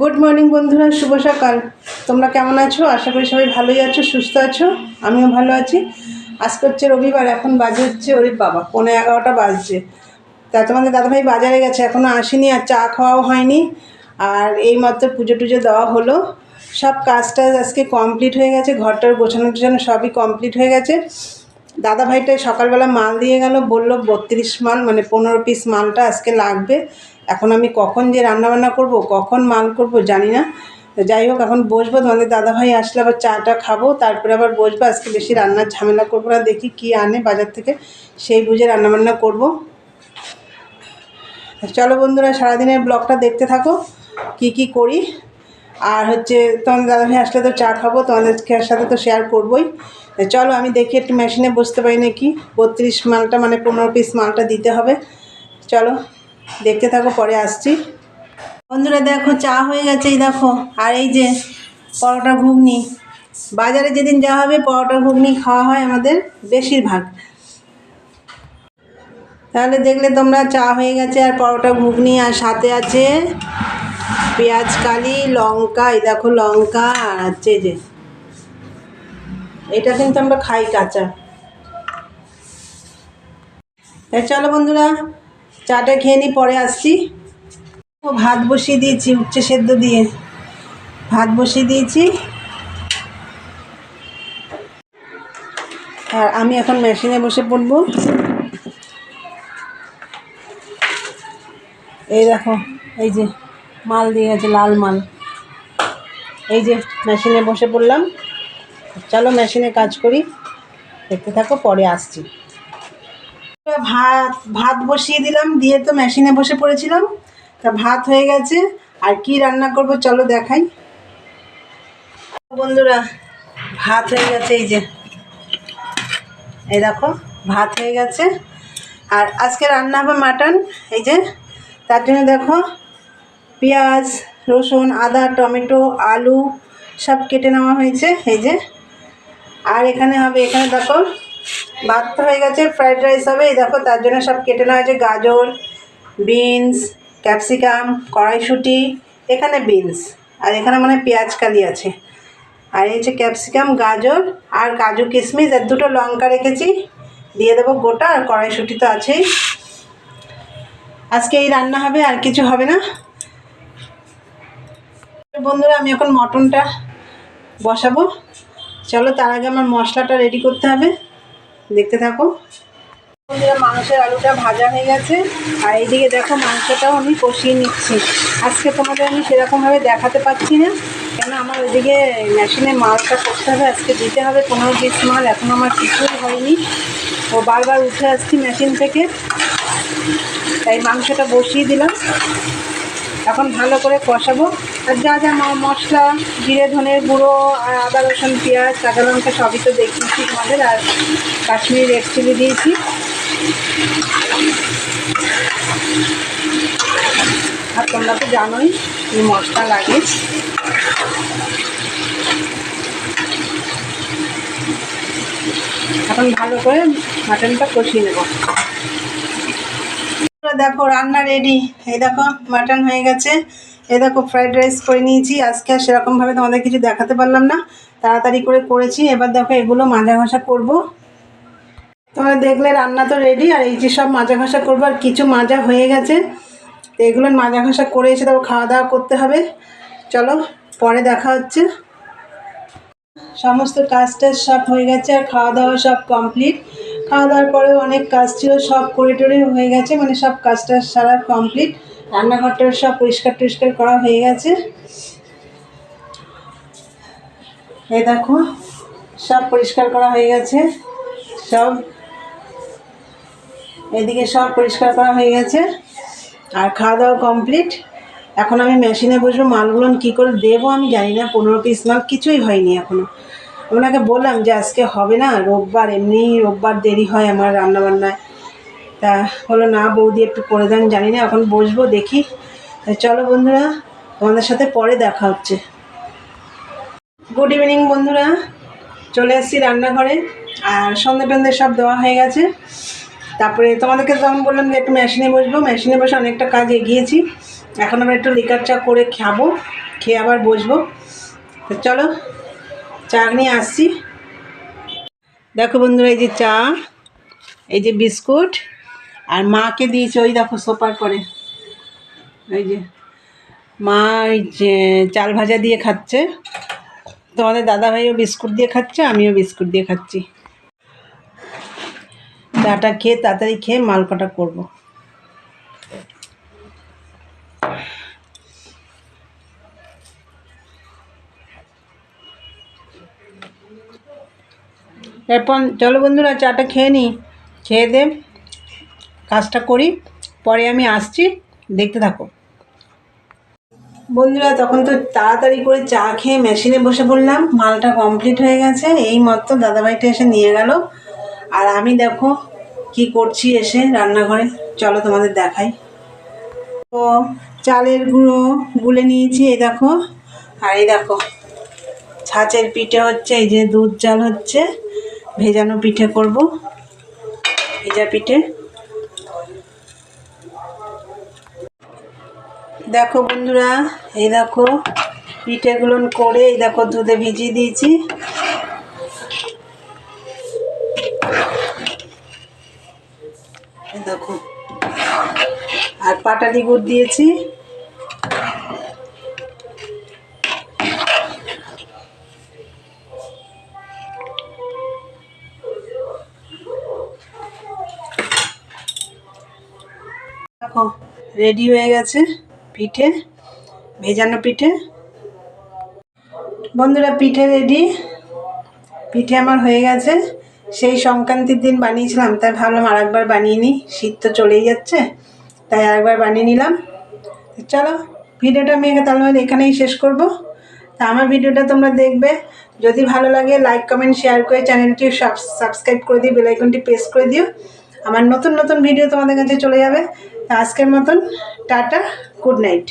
Good morning বন্ধুরা, শুভ সকাল। তোমরা কেমন আছো? আশা করি সবাই ভালোই আছো, সুস্থ আছো। আমিও ভালো আছি। আজকে হচ্ছে রবিবার, এখন বাজে হচ্ছে ওরে বাবা পনেরো এগারোটা বাজছে। তা তোমাদের দাদাভাই বাজারে গেছে এখনও আসেনি আর চা খাওয়াও হয়নি। আর এই মাত্র পুজো টুজো দেওয়া হলো। সব কাজটা আজকে কমপ্লিট হয়ে গেছে, ঘরটার গোছানো টোছানো সবই কমপ্লিট হয়ে গেছে। দাদা ভাইটা সকালবেলা মাল দিয়ে গেল, বলল বত্রিশ মাল মানে পনেরো পিস মালটা আজকে লাগবে। এখন আমি কখন যে রান্নাবান্না করব, কখন মাল করব জানি না। যাই হোক, এখন বসবো, তোমাদের দাদা ভাই আসলে আবার চাটা খাব, তারপরে আবার বসবো, আজকে বেশি রান্নার ঝামেলা করব না, দেখি কি আনে বাজার থেকে, সেই বুঝে রান্নাবান্না করব। চলো বন্ধুরা, সারাদিনের ব্লগটা দেখতে থাকো, কি কি করি। আর হচ্ছে, তোমাদের দাদা ভাই আসলে তো চা খাব তোমাদের সাথে তো শেয়ার করবোই। চলো, আমি দেখি একটু মেশিনে বসতে পারি নাকি, বত্রিশ মালটা মানে পনেরো পিস মালটা দিতে হবে। চলো। দেখতে থাকো, পরে আসছি। বন্ধুরা, দেখো, চা হয়ে গেছে, এই দেখো। আর এই যে পরোটা ঘুগনি। বাজারে যেদিন যাওয়া হবে, পরোটা ঘুগনি খাওয়া হয় আমাদের বেশিরভাগ। তাহলে দেখলে তোমরা, চা হয়ে গেছে, আর পরোটা ঘুগনি, আর সাথে আছে পেঁয়াজ, কালি, লঙ্কা, এই দেখো, লঙ্কা, আর আছে যে এটা কিন্তু আমরা খাই কাঁচা। চলো বন্ধুরা চাটা খেয়ে নিই পরে আসছি। ভাত বসিয়ে দিয়েছি, উচ্ছে সেদ্ধ দিয়ে। ভাত বসিয়ে দিয়েছি। আর আমি এখন মেশিনে বসে পড়ব। এই দেখো, এই যে মাল দিয়ে গেছে, লাল মাল। এই যে মেশিনে বসে পড়লাম। চলো মেশিনে কাজ করি। দেখতে থাকো, পরে আসছি। ভাত ভাত বসিয়ে দিলাম, দিয়ে তো মেশিনে বসে পড়েছিলাম। তা ভাত হয়ে গেছে, আর কি রান্না করব চলো দেখাই। বন্ধুরা, ভাত হয়ে গেছে, এই যে। এই দেখো, ভাত হয়ে গেছে। আর আজকে রান্না হবে মাটন, এই যে। তার জন্য দেখো, পেঁয়াজ, রসুন, আদা, টমেটো, আলু সব কেটে নেওয়া হয়েছে, এই যে। আর এখানে হবে, এখানে দেখো ভাত হয়ে গেছে ফ্রাইড রাইস হবে। এই দেখো, তার জন্য সব কেটে নেওয়া হয়েছে গাজর বিনস ক্যাপসিকাম কড়াইশুঁটি, এখানে বিনস আর এখানে মানে পেঁয়াজ কালি আছে। আর এই যে ক্যাপসিকাম গাজর আর কাজু কিশমিশ, আর দুটো লঙ্কা রেখেছি, দিয়ে দেবো গোটা, আর কড়াইশুঁটি তো আছেই। আজকে এই রান্না হবে, আর কিছু হবে না। বন্ধুরা, আমি এখন মটনটা বসাবো। চলো, তার আগে আমার মশলাটা রেডি করতে হবে। দেখতে থাকো। মাংসের আলুটা ভাজা হয়ে গেছে। আর এইদিকে দেখো, মাংসটাও আমি কষিয়ে নিচ্ছি। আজকে তোমাদের আমি সেরকমভাবে দেখাতে পাচ্ছি না। কেন আমার ওইদিকে মেশিনে মালটা করতে হবে, আজকে দিতে হবে। পনেরো পিস মাল এখন আমার কিছুই হয়নি। ও বারবার উঠে আসছি মেশিন থেকে। তাই মাংসটা বসিয়ে দিলাম। এখন ভালো করে কষাবো। আর যা যা মশলা, জিরে, ধনের গুঁড়ো, আর আদা, রসুন, পেঁয়াজ, কাঁচা লঙ্কা, সবই তো দেখিয়েছি তোমাদের, আর কাশ্মীরি রেড চিলি দিয়েছি। আর তোমরা তো জানোই কি মশলা লাগে। এখন ভালো করে মাটনটা কষিয়ে নেব। দেখো, রান্না রেডি এই দেখো, মাটন হয়ে গেছে। এই দেখো ফ্রাইড রাইস করে নিয়েছি। আজকে আর সেরকমভাবে তোমাদের কিছু দেখাতে পারলাম না। তাড়াতাড়ি করে করেছি। এবার দেখো এগুলো মাজা ঘষা করব। তোমরা দেখলে রান্না তো রেডি আর এই যে সব মাজা ঘষা করব, আর কিছু মাজা হয়ে গেছে। তো এগুলো মাজা ঘষা করে এসে তারপর খাওয়া দাওয়া করতে হবে। চলো, পরে দেখা হচ্ছে। সমস্ত কাজটা সব হয়ে গেছে, আর খাওয়া দাওয়া সব কমপ্লিট খাওয়া দাওয়ার পরেও অনেক কাজ ছিল, সব করে টরে হয়ে গেছে মানে সব কাজটা সারা কমপ্লিট রান্নাঘরটার সব পরিষ্কার টরিষ্কার করা হয়ে গেছে। এই দেখো, সব পরিষ্কার করা হয়ে গেছে। সব, এদিকে সব পরিষ্কার করা হয়ে গেছে। আর খাওয়া দাওয়া কমপ্লিট এখন আমি মেশিনে বসবো, মালগুলো কী করে দেবো আমি জানি না, পনেরো পিস মাল কিছুই হয়নি এখনও ওনাকে বললাম যে আজকে হবে না, রোববার, এমনি রোববার দেরি হয় আমার রান্নাবান্নায়। তা হলো না, বৌদি একটু করে দেন, জানি না, এখন বসবো, দেখি। চলো বন্ধুরা, তোমাদের সাথে পরে দেখা হচ্ছে। গুড ইভিনিং বন্ধুরা। চলে এসেছি রান্নাঘরে, আর সন্ধে টন্ধে সব দেওয়া হয়ে গেছে। তারপরে তোমাদেরকে যখন বললাম যে একটু মেশিনে বসবো মেশিনে বসে অনেকটা কাজ এগিয়েছি। এখন আবার একটু লিকার চা করে খাব, খেয়ে আবার বসবো। তো চলো, চা নিয়ে আসছি। দেখো বন্ধুরা, এই যে চা, এই যে বিস্কুট। আর মাকে দিয়েছে, ওই দেখো সোপার পরে। এই যে, মা ওই চাল ভাজা দিয়ে খাচ্ছে। তোমাদের দাদাভাইও বিস্কুট দিয়ে খাচ্ছে, আমিও বিস্কুট দিয়ে খাচ্ছি। চাটা খেয়ে তাড়াতাড়ি খেয়ে মাল কাটা করব। এরপর, চলো বন্ধুরা, চাটা খেয়ে নিই খেয়ে দে। কাজটা করি, পরে আমি আসছি, দেখতে থাকো। বন্ধুরা, তখন তো তাড়াতাড়ি করে চা খেয়ে মেশিনে বসে পড়লাম, মালটা কমপ্লিট হয়ে গেছে, এই মতো দাদাভাইটা এসে নিয়ে গেল। আর আমি দেখো কি করছি এসে রান্নাঘরে, চলো তোমাদের দেখাই। তো চালের গুঁড়ো গুলে নিয়েছি, এই দেখো। আর এই দেখো, ছাঁচের পিঠে হচ্ছে, এই যে দুধ চাল হচ্ছে, ভেজানো পিঠে করব, ভেজা পিঠে। দেখো বন্ধুরা, এই দেখো পিঠেগুলো করে, এই দেখো দুধে ভিজিয়ে দিয়েছি। দেখো, আর পাটালি গুড় দিয়েছি। দেখো রেডি হয়ে গেছে। পিঠে, ভেজানো পিঠে। বন্ধুরা, পিঠে রেডি পিঠে আমার হয়ে গেছে। সেই সংক্রান্তির দিন বানিয়েছিলাম, তাই ভাবলাম আরেকবার বানিয়ে নিই। শীত তো চলেই যাচ্ছে, তাই আরেকবার বানিয়ে নিলাম। চলো, ভিডিওটা আমি তাহলে এখানেই শেষ করব। তা আমার ভিডিওটা তোমরা দেখবে। যদি ভালো লাগে লাইক কমেন্ট শেয়ার করে চ্যানেলটি সাবস্ক্রাইব করে দিও বেলাইকনটি প্রেস করে দিও। আমার নতুন নতুন ভিডিও তোমাদের কাছে চলে যাবে। তা আজকের মতন টাটা গুড নাইট।